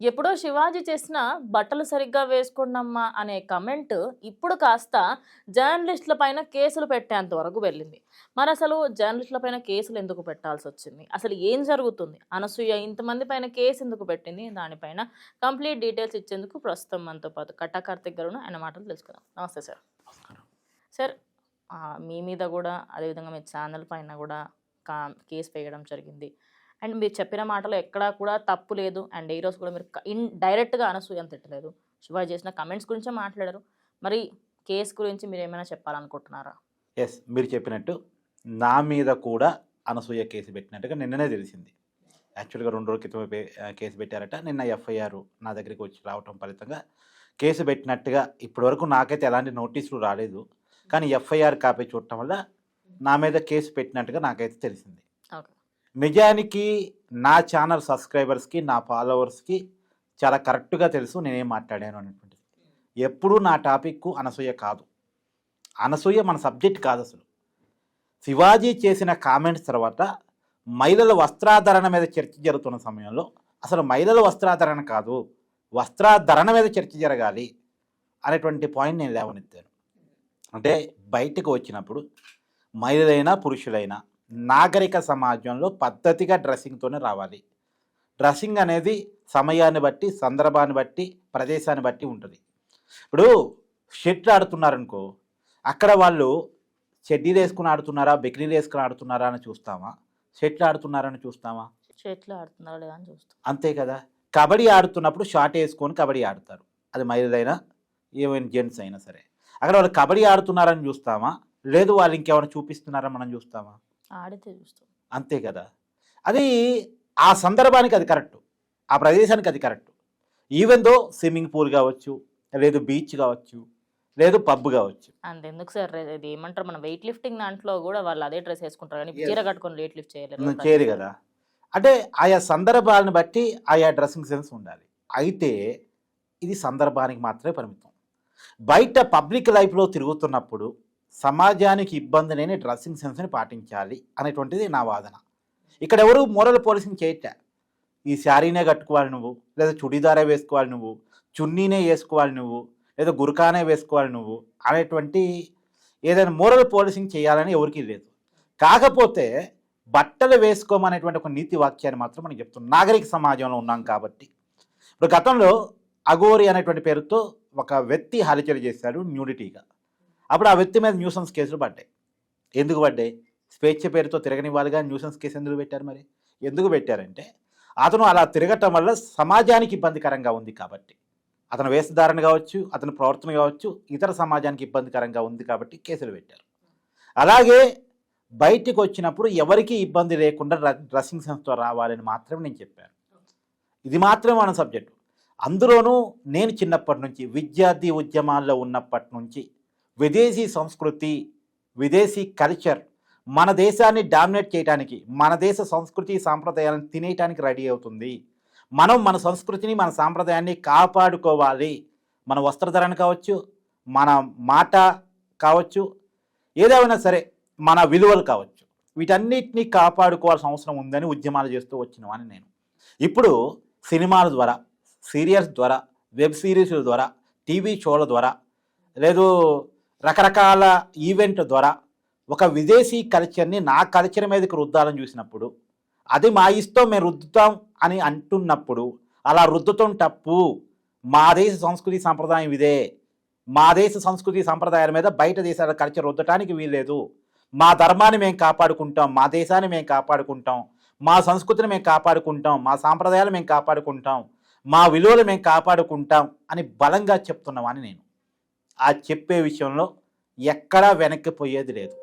ఎప్పుడో శివాజీ చేసిన బట్టలు సరిగ్గా వేసుకున్నమ్మా అనే కమెంట్ ఇప్పుడు కాస్త జర్నలిస్టుల పైన కేసులు పెట్టేంత వరకు వెళ్ళింది. మరి అసలు జర్నలిస్టుల పైన కేసులు ఎందుకు పెట్టాల్సి వచ్చింది? అసలు ఏం జరుగుతుంది? అనసూయ ఇంతమంది పైన కేసు ఎందుకు పెట్టింది? దానిపైన కంప్లీట్ డీటెయిల్స్ ఇచ్చేందుకు ప్రస్తుతం మనతో పాటు కట్టా కార్తిక్ గారు ఆయన మాటలు తెలుసుకుందాం. నమస్తే సార్. సార్ మీ మీద కూడా అదేవిధంగా మీ ఛానల్ పైన కూడా కా కేసు వేయడం జరిగింది. అండ్ మీరు చెప్పిన మాటలో ఎక్కడా కూడా తప్పు లేదు. అండ్ ఈరోజు కూడా మీరు ఇన్ డైరెక్ట్గా అనసూయం తిట్టలేదు. శివాజీ చేసిన కమెంట్స్ గురించే మాట్లాడారు. మరి కేసు గురించి మీరు ఏమైనా చెప్పాలనుకుంటున్నారా? ఎస్ మీరు చెప్పినట్టు నా మీద కూడా అనసూయ కేసు పెట్టినట్టుగా నిన్ననే తెలిసింది. యాక్చువల్గా రెండు రోజుల క్రితం పే- కేసు పెట్టారట. నిన్న ఎఫ్ఐఆర్ నా దగ్గరికి వచ్చి రావటం ఫలితంగా కేసు పెట్టినట్టుగా ఇప్పటివరకు నాకైతే ఎలాంటి నోటీసులు రాలేదు. కానీ ఎఫ్ఐఆర్ కాపీ చూడటం వల్ల నా మీద కేసు పెట్టినట్టుగా నాకైతే తెలిసింది. నిజానికి నా ఛానల్ సబ్స్క్రైబర్స్కి నా ఫాలోవర్స్కి చాలా కరెక్ట్గా తెలుసు నేనేం మాట్లాడాను అనేటువంటిది. ఎప్పుడూ నా టాపిక్కు అనసూయ కాదు. అనసూయ మన సబ్జెక్ట్ కాదు అసలు. శివాజీ చేసిన కామెంట్స్ తర్వాత మహిళల వస్త్రాధరణ మీద చర్చ జరుగుతున్న సమయంలో అసలు మహిళల వస్త్రాధరణ కాదు వస్త్రాధరణ మీద చర్చ జరగాలి అనేటువంటి పాయింట్ నేను లేవనెత్తాను. అంటే బయటకు వచ్చినప్పుడు మహిళలైనా పురుషులైనా నాగరిక సమాజంలో పద్ధతిగా డ్రెస్సింగ్తోనే రావాలి. డ్రెస్సింగ్ అనేది సమయాన్ని బట్టి సందర్భాన్ని బట్టి ప్రదేశాన్ని బట్టి ఉంటుంది. ఇప్పుడు షెట్లు ఆడుతున్నారనుకో అక్కడ వాళ్ళు చెడ్డీలు వేసుకుని ఆడుతున్నారా బెకినీలు వేసుకుని ఆడుతున్నారా అని చూస్తామా షెట్లు ఆడుతున్నారని చూస్తామా చెట్లు ఆడుతున్నారా అని చూస్తాం. అంతే కదా. కబడ్డీ ఆడుతున్నప్పుడు షార్ట్ వేసుకొని కబడ్డీ ఆడతారు. అది మహిళలైనా ఏమైనా జెంట్స్ అయినా సరే. అక్కడ వాళ్ళు కబడ్డీ ఆడుతున్నారని చూస్తామా లేదు వాళ్ళు ఇంకేమైనా చూపిస్తున్నారా మనం చూస్తామా ఆడితే చూస్తాం. అంతే కదా. అది ఆ సందర్భానికి అది కరెక్ట్. ఆ ప్రదేశానికి అది correct. Even though swimming pool కావచ్చు లేదు బీచ్ కావచ్చు లేదు పబ్ కావచ్చు. అంతెందుకు సార్? ఇది ఏమంటారు? మన వెయిట్ లిఫ్టింగ్ దాంట్లో కూడా వాళ్ళు అదే డ్రెస్ వేసుకుంటారు కానీ. చీర కట్టుకొని వెయిట్ లిఫ్ట్ చేయలేరు నువ్వు చేయరు కదా. అంటే ఆయా సందర్భాలను బట్టి ఆయా డ్రెస్సింగ్ సెన్స్ ఉండాలి. అయితే ఇది సందర్భానికి మాత్రమే పరిమితం. బయట పబ్లిక్ లైఫ్లో తిరుగుతున్నప్పుడు సమాజానికి ఇబ్బంది లేని డ్రెస్సింగ్ సెన్స్ని పాటించాలి అనేటువంటిది నా వాదన. ఇక్కడ ఎవరు మోరల్ పోలీసింగ్ చేయట ఈ శారీనే కట్టుకోవాలి నువ్వు లేదా చుడీదారే వేసుకోవాలి నువ్వు చున్నీనే వేసుకోవాలి నువ్వు లేదా గురకానే వేసుకోవాలి నువ్వు అనేటువంటి ఏదైనా మోరల్ పోలీసింగ్ చేయాలని ఎవరికీ లేదు. కాకపోతే బట్టలు వేసుకోమనేటువంటి ఒక నీతి వాక్యాన్ని మాత్రం మనం చెప్తున్నాం. నాగరిక సమాజంలో ఉన్నాం కాబట్టి. ఇప్పుడు గతంలో అగోరి అనేటువంటి పేరుతో ఒక వ్యక్తి హల్చల్ చేశాడు న్యూడిటీగా. అప్పుడు ఆ వ్యక్తి మీద న్యూసెన్స్ కేసులు పడ్డాయి. ఎందుకు పడ్డాయి? స్వేచ్ఛ పేరుతో తిరగనివ్వాలిగా న్యూసెన్స్ కేసు ఎందుకు పెట్టారు మరి? ఎందుకు పెట్టారంటే అతను అలా తిరగటం వల్ల సమాజానికి ఇబ్బందికరంగా ఉంది కాబట్టి. అతను వేషధారణ కావచ్చు అతని ప్రవర్తన కావచ్చు ఇతర సమాజానికి ఇబ్బందికరంగా ఉంది కాబట్టి కేసులు పెట్టారు. అలాగే బయటికి వచ్చినప్పుడు ఎవరికీ ఇబ్బంది లేకుండా డ్రెస్సింగ్ సెన్స్తో రావాలని మాత్రమే నేను చెప్పాను. ఇది మాత్రమే మన సబ్జెక్టు. అందులోనూ నేను చిన్నప్పటి నుంచి విద్యార్థి ఉద్యమాల్లో ఉన్నప్పటి నుంచి విదేశీ సంస్కృతి విదేశీ కల్చర్ మన దేశాన్ని డామినేట్ చేయడానికి మన దేశ సంస్కృతి సాంప్రదాయాలను తినేయటానికి రెడీ అవుతుంది. మనం మన సంస్కృతిని మన సాంప్రదాయాన్ని కాపాడుకోవాలి. మన వస్త్రధరణ కావచ్చు మన మాట కావచ్చు ఏదేమైనా సరే మన విలువలు కావచ్చు. వీటన్నిటిని కాపాడుకోవాల్సిన అవసరం ఉందని ఉద్యమాలు చేస్తూ వచ్చినవాని నేను. ఇప్పుడు సినిమాల ద్వారా సీరియల్స్ ద్వారా వెబ్ సిరీస్ల ద్వారా టీవీ షోల ద్వారా లేదు రకరకాల ఈవెంట్ ద్వారా ఒక విదేశీ కల్చర్ని నా కల్చర్ మీదకి రుద్దాలని చూసినప్పుడు అది మా ఇష్టం మేము రుద్దుతాం అని అంటున్నప్పుడు అలా రుద్దుతాం తప్పు. మా దేశ సంస్కృతి సంప్రదాయం ఇదే. మా దేశ సంస్కృతి సంప్రదాయాల మీద బయట దేశాల కల్చర్ రుద్దటానికి వీల్లేదు. మా ధర్మాన్ని మేము కాపాడుకుంటాం మా దేశాన్ని మేము కాపాడుకుంటాం మా సంస్కృతిని మేము కాపాడుకుంటాం మా సాంప్రదాయాలు మేము కాపాడుకుంటాం మా విలువలు మేము కాపాడుకుంటాం అని బలంగా చెప్తున్నామని నేను. ఆ చెప్పే విషయంలో ఎక్కడా వెనక్కి పోయేది లేదు.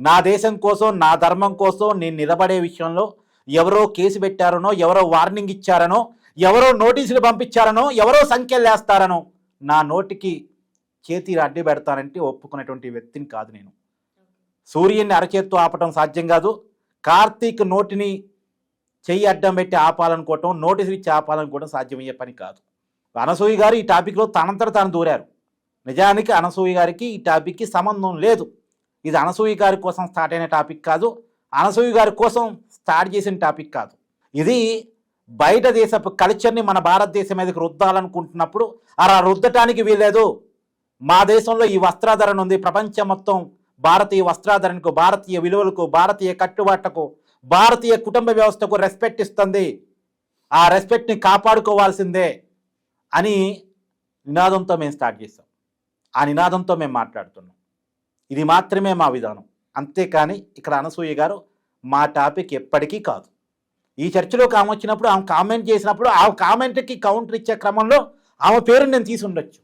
నా దేశం కోసం నా ధర్మం కోసం నేను నిలబడే విషయంలో ఎవరో కేసు పెట్టారనో ఎవరో వార్నింగ్ ఇచ్చారనో ఎవరో నోటీసులు పంపించారనో ఎవరో సంఖ్యలు వేస్తారనో నా నోటికి చేతి అడ్డు పెడతానంటే ఒప్పుకునేటువంటి వ్యక్తిని కాదు నేను. సూర్యుని అరచేత్తో ఆపటం సాధ్యం కాదు. కార్తీక్ నోటిని చెయ్యి అడ్డం పెట్టి ఆపాలనుకోవటం నోటీసులు ఇచ్చి ఆపాలనుకోవడం సాధ్యమయ్యే పని కాదు. అనసూయ గారు ఈ టాపిక్లో తనంతట తాను దూరారు. నిజానికి అనసూయ గారికి ఈ టాపిక్కి సంబంధం లేదు. ఇది అనసూయ గారి కోసం స్టార్ట్ అయిన టాపిక్ కాదు అనసూయ గారి కోసం స్టార్ట్ చేసిన టాపిక్ కాదు. ఇది బయట దేశపు కల్చర్ని మన భారతదేశం మీదకి రుద్దాలనుకుంటున్నప్పుడు అలా రుద్దటానికి వీలేదు మా దేశంలో ఈ వస్త్రాధరణ ఉంది. ప్రపంచం మొత్తం భారతీయ వస్త్రాధరణకు భారతీయ విలువలకు భారతీయ కట్టుబాట్లకు భారతీయ కుటుంబ వ్యవస్థకు రెస్పెక్ట్ ఇస్తుంది. ఆ రెస్పెక్ట్ని కాపాడుకోవాల్సిందే అని నినాదంతో మేము స్టార్ట్ చేస్తాం ఆ నినాదంతో మేము మాట్లాడుతున్నాం. ఇది మాత్రమే మా విధానం. అంతేకాని ఇక్కడ అనసూయ గారు మా టాపిక్ ఎప్పటికీ కాదు. ఈ చర్చలో ఆమె వచ్చినప్పుడు ఆమె కామెంట్ చేసినప్పుడు ఆ కామెంట్కి కౌంటర్ ఇచ్చే క్రమంలో ఆమె పేరుని నేను తీసి ఉండొచ్చు.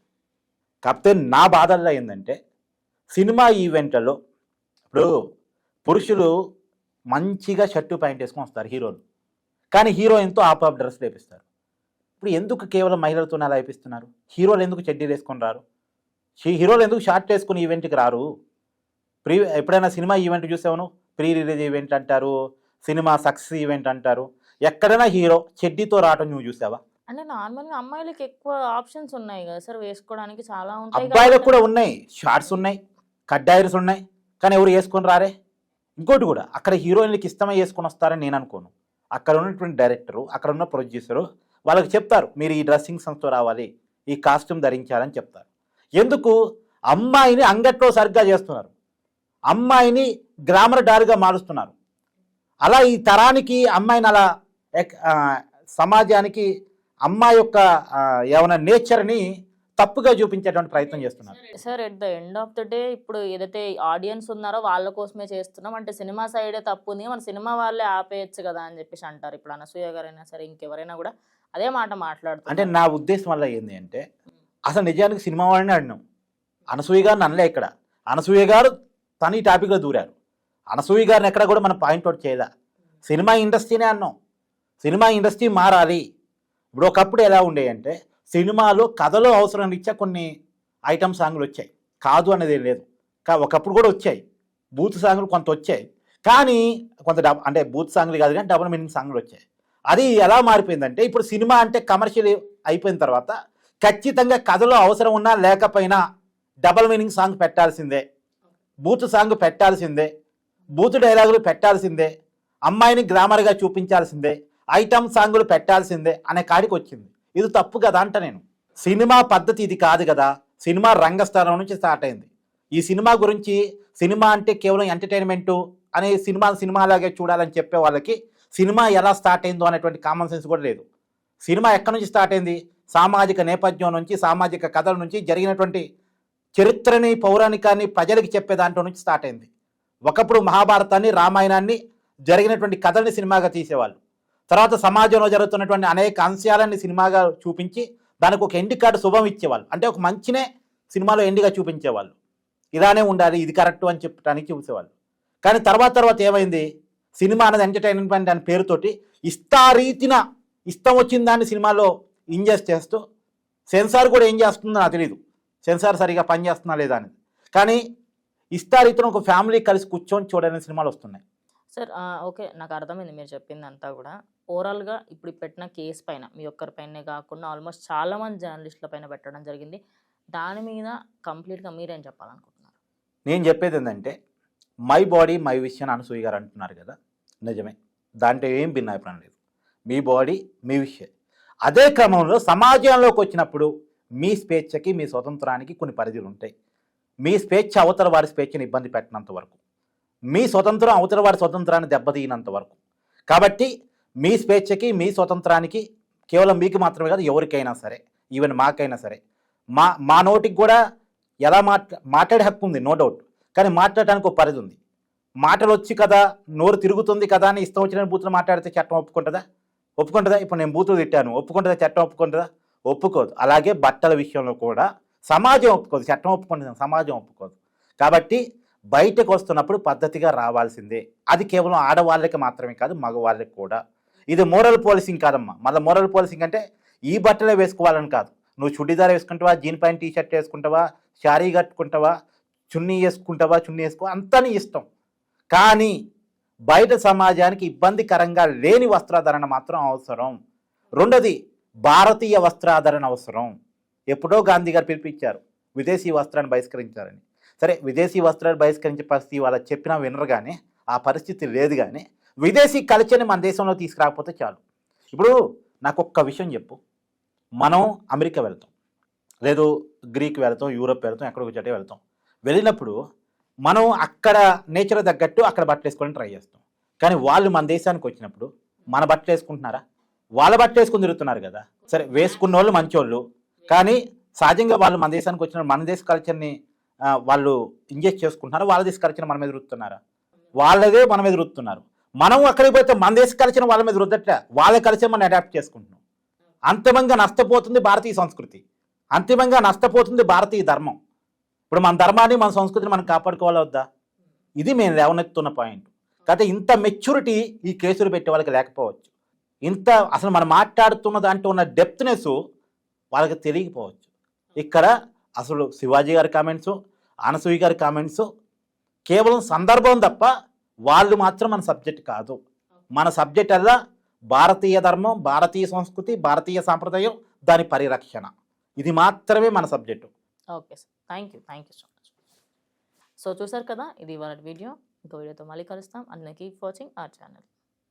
కాకపోతే నా బాధల్లో ఏంటంటే సినిమా ఈవెంట్లలో ఇప్పుడు పురుషులు మంచిగా షర్టు ప్యాంట్ వేసుకొని వస్తారు హీరోలు. కానీ హీరోయిన్తో ఆప్ ఆఫ్ డ్రెస్ వేపిస్తారు ఇప్పుడు ఎందుకు కేవలం మహిళలతోనే అలా వేపిస్తున్నారు? హీరోలు ఎందుకు చెడ్డీలు వేసుకొని రారు? హీరోలు ఎందుకు షార్ట్ వేసుకుని ఈవెంట్కి రారు? ప్రీ ఎప్పుడైనా సినిమా ఈవెంట్ చూసావును ప్రీ రిలీజ్ ఈవెంట్ అంటారు సినిమా సక్సెస్ ఈవెంట్ అంటారు. ఎక్కడైనా హీరో చెడ్డీతో రావటం నువ్వు చూసావా? అంటే నార్మల్గా అమ్మాయిలకి ఎక్కువ ఆప్షన్స్ ఉన్నాయి కదా సార్ వేసుకోవడానికి చాలా ఉంటాయి అబ్బాయిలకు కూడా ఉన్నాయి షార్ట్స్ ఉన్నాయి కడ్డాయిర్స్ ఉన్నాయి కానీ ఎవరు వేసుకొని రారే? ఇంకోటి కూడా అక్కడ హీరోయిన్లకి ఇష్టమై వేసుకొని వస్తారని నేను అనుకోను. అక్కడ ఉన్నటువంటి డైరెక్టరు అక్కడ ఉన్న ప్రొడ్యూసరు వాళ్ళకి చెప్తారు మీరు ఈ డ్రెస్సింగ్ సెన్స్తో రావాలి ఈ కాస్ట్యూమ్ ధరించాలని చెప్తారు. ఎందుకు? అమ్మాయిని అంగట్లో సరిగ్గా చేస్తున్నారు. అమ్మాయిని గ్లామర్ డార్గా మారుస్తున్నారు. అలా ఈ తరానికి అమ్మాయిని అలా సమాజానికి అమ్మాయి యొక్క ఏమైనా నేచర్ని తప్పుగా చూపించేటువంటి ప్రయత్నం చేస్తున్నారు. Sir at the end of the day ఇప్పుడు ఏదైతే ఆడియన్స్ ఉన్నారో వాళ్ళ కోసమే చేస్తున్నాం. అంటే సినిమా సైడే తప్పు ఉంది మన సినిమా వాళ్ళే ఆపేయచ్చు కదా అని చెప్పేసి అంటారు. ఇప్పుడు అనసూయ గారైనా సరే ఇంకెవరైనా కూడా అదే మాట అంటే మాట్లాడుతున్నారు నా ఉద్దేశం వల్ల ఏంది అంటే అసలు నిజానికి సినిమా వాడిని అడినాం అనసూయ గారిని అనలే ఇక్కడ. అనసూయ గారు తన ఈ టాపిక్లో దూరారు. అనసూయ గారిని ఎక్కడ కూడా మనం పాయింట్అవుట్ చేయలే. సినిమా ఇండస్ట్రీనే అన్నాం. సినిమా ఇండస్ట్రీ మారాలి. ఇప్పుడు ఒకప్పుడు ఎలా ఉండే అంటే సినిమాలో కథలో అవసరం రీత్యా కొన్ని ఐటమ్ సాంగ్లు వచ్చాయి. కాదు అనేది లేదు. కా ఒకప్పుడు కూడా వచ్చాయి. బూత్ సాంగ్లు కొంత వచ్చాయి. కానీ కొంత డబ్ అంటే బూత్ సాంగ్లు కాదు కానీ డబుల్ మీనింగ్ సాంగ్లు వచ్చాయి. అది ఎలా మారిపోయిందంటే ఇప్పుడు సినిమా అంటే కమర్షియల్ అయిపోయిన తర్వాత ఖచ్చితంగా కథలో అవసరం ఉన్నా లేకపోయినా డబల్ మీనింగ్ సాంగ్ పెట్టాల్సిందే. బూత్ సాంగ్ పెట్టాల్సిందే. బూత్ డైలాగులు పెట్టాల్సిందే. అమ్మాయిని గ్రామర్గా చూపించాల్సిందే. ఐటమ్ సాంగులు పెట్టాల్సిందే అనే కాడికి వచ్చింది. ఇది తప్పు కదా అంట నేను. సినిమా పద్ధతి ఇది కాదు కదా. సినిమా రంగస్థలం నుంచి స్టార్ట్ అయింది. ఈ సినిమా గురించి సినిమా అంటే కేవలం ఎంటర్టైన్మెంటు అనే సినిమా సినిమాలాగే చూడాలని చెప్పే వాళ్ళకి సినిమా ఎలా స్టార్ట్ అయిందో అనేటువంటి కామన్ సెన్స్ కూడా లేదు. సినిమా ఎక్కడి నుంచి స్టార్ట్ అయింది? సామాజిక నేపథ్యం నుంచి సామాజిక కథల నుంచి జరిగినటువంటి చరిత్రని పౌరాణికాన్ని ప్రజలకి చెప్పే దాంట్లో నుంచి స్టార్ట్ అయింది. ఒకప్పుడు మహాభారతాన్ని రామాయణాన్ని జరిగినటువంటి కథల్ని సినిమాగా తీసేవాళ్ళు. తర్వాత సమాజంలో జరుగుతున్నటువంటి అనేక అంశాలని సినిమాగా చూపించి దానికి ఒక ఎండి కార్డు శుభం ఇచ్చేవాళ్ళు. అంటే ఒక మంచినే సినిమాలో ఎండిగా చూపించేవాళ్ళు. ఇలానే ఉండాలి ఇది కరెక్ట్ అని చెప్పడానికి చూసేవాళ్ళు. కానీ తర్వాత తర్వాత ఏమైంది? సినిమా అనేది ఎంటర్టైన్మెంట్ అనే పేరుతోటి ఇష్టారీతిన ఇష్టం వచ్చిన దాన్ని సినిమాలో ఇంజెస్ట్ చేస్తూ సెన్సార్ కూడా ఏం చేస్తుందో నాకు తెలియదు సెన్సార్ సరిగా పనిచేస్తుందా లేదా అనేది. కానీ ఇష్టారీతిన ఒక ఫ్యామిలీ కలిసి కూర్చొని చూడని సినిమాలు వస్తున్నాయి. సార్ ఓకే నాకు అర్థమైంది మీరు చెప్పింది అంతా కూడా. ఓవరాల్గా ఇప్పుడు పెట్టిన కేసు పైన మీ ఒక్కరిపైనే కాకుండా ఆల్మోస్ట్ చాలా మంది జర్నలిస్టుల పైన పెట్టడం జరిగింది. దాని మీద కంప్లీట్గా మీరేం చెప్పాలనుకుంటున్నారు? నేను చెప్పేది ఏంటంటే మై బాడీ మై విషయం అనసూయ గారు అంటున్నారు కదా. నిజమే. దాంట్లో ఏం భిన్నాభిప్రాయం లేదు. మీ బాడీ మీ విషయం అదే క్రమంలో సమాజంలోకి వచ్చినప్పుడు మీ స్వేచ్ఛకి మీ స్వతంత్రానికి కొన్ని పరిధులు ఉంటాయి. మీ స్వేచ్ఛ అవతల వారి స్వేచ్ఛను ఇబ్బంది పెట్టినంత వరకు మీ స్వతంత్రం అవతల వారి స్వతంత్రాన్ని దెబ్బతీయనంత వరకు. కాబట్టి మీ స్వేచ్ఛకి మీ స్వతంత్రానికి కేవలం మీకు మాత్రమే కాదు ఎవరికైనా సరే ఈవెన్ మాకైనా సరే మా మా నోటికి కూడా ఎలా మాట్లా మాట్లాడే హక్కు ఉంది నో డౌట్. కానీ మాట్లాడటానికి ఒక పరిధి ఉంది. మాటలు వచ్చి కదా నోరు తిరుగుతుంది కదా అని ఇష్టం వచ్చిన బూతులు మాట్లాడితే చట్టం ఒప్పుకుంటుందా? ఒప్పుకుంటుందా? ఇప్పుడు నేను బూతులు తిట్టాను. ఒప్పుకుంటుందా? చట్టం ఒప్పుకుంటుందా? ఒప్పుకోదు. అలాగే బట్టల విషయంలో కూడా సమాజం ఒప్పుకోదు. చట్టం ఒప్పుకుంటుంది. సమాజం ఒప్పుకోదు. కాబట్టి బయటకు వస్తున్నప్పుడు పద్ధతిగా రావాల్సిందే. అది కేవలం ఆడవాళ్ళకి మాత్రమే కాదు మగవాళ్ళకి కూడా. ఇది మోరల్ పోలీసింగ్ కాదమ్మా. మళ్ళీ మోరల్ పోలీసింగ్ అంటే ఈ బట్టలే వేసుకోవాలని కాదు. నువ్వు చుడిదార్ వేసుకుంటావా? జీన్ ప్యాంట్ టీ షర్ట్ వేసుకుంటావా? శారీ కట్టుకుంటావా? చున్నీ వేసుకుంటావా? చున్నీ వేసుకో? అంతా నీ ఇష్టం. కానీ బయట సమాజానికి ఇబ్బందికరంగా లేని వస్త్రాధరణ మాత్రం అవసరం. రెండోది భారతీయ వస్త్రాధరణ అవసరం. ఎప్పుడో గాంధీ గారు పిలిపించారు విదేశీ వస్త్రాన్ని బహిష్కరించారని సరే విదేశీ వస్త్రాలు బహిష్కరించే పరిస్థితి వాళ్ళ చెప్పినా వినరు కానీ ఆ పరిస్థితి లేదు కానీ విదేశీ కల్చర్ని మన దేశంలో తీసుకురాకపోతే చాలు. ఇప్పుడు నాకు ఒక్క విషయం చెప్పు. మనం అమెరికా వెళ్తాం. లేదు గ్రీక్ వెళ్తాం యూరోప్ వెళ్తాం ఎక్కడికి వచ్చేటే వెళ్తాం. వెళ్ళినప్పుడు మనం అక్కడ నేచర్ తగ్గట్టు అక్కడ బట్టలు వేసుకొని ట్రై చేస్తాం. కానీ వాళ్ళు మన దేశానికి వచ్చినప్పుడు మన బట్టలు వేసుకుంటున్నారా? వాళ్ళ బట్టలు వేసుకుని తిరుగుతున్నారు కదా. సరే వేసుకున్న వాళ్ళు మంచోళ్ళు. కానీ సహజంగా వాళ్ళు మన దేశానికి వచ్చిన మన దేశ కల్చర్ని వాళ్ళు ఇంజెస్ట్ చేసుకుంటున్నారా? వాళ్ళ దేశ కల్చర్ మన మీద రుతున్నారా వాళ్ళదే మన మీద రుతున్నారు మనం అక్కడికి పోతే మన దేశ కల్చర్ వాళ్ళ మీద రుద్దట్లే. వాళ్ళ కల్చర్ మనం అడాప్ట్ చేసుకుంటున్నాం. అంతిమంగా నష్టపోతుంది భారతీయ సంస్కృతి. అంతిమంగా నష్టపోతుంది భారతీయ ధర్మం. ఇప్పుడు మన ధర్మాన్ని మన సంస్కృతిని మనం కాపాడుకోవాలా వద్దా? ఇది మేము లేవనెత్తున్న పాయింట్. కాకపోతే ఇంత మెచ్యూరిటీ ఈ కేసులు పెట్టే వాళ్ళకి లేకపోవచ్చు. ఇంత అసలు మనం మాట్లాడుతున్న దాంట్లో ఉన్న డెప్త్నెస్ వాళ్ళకి తెలియకపోవచ్చు. ఇక్కడ అసలు శివాజీ గారి కామెంట్స్ అనసూయ గారి కామెంట్స్ కేవలం సందర్భం తప్ప వాళ్ళు మాత్రం మన సబ్జెక్ట్ కాదు. మన సబ్జెక్ట్ అలా భారతీయ ధర్మం భారతీయ సంస్కృతి భారతీయ సాంప్రదాయం దాని పరిరక్షణ. ఇది మాత్రమే మన subject. Okay sir. Thank you thank you so much so చూసారు కదా ఇది ఇవాళ వీడియో. ఇంకో వీడియోతో మళ్ళీ కలుస్తాం. And keep watching our channel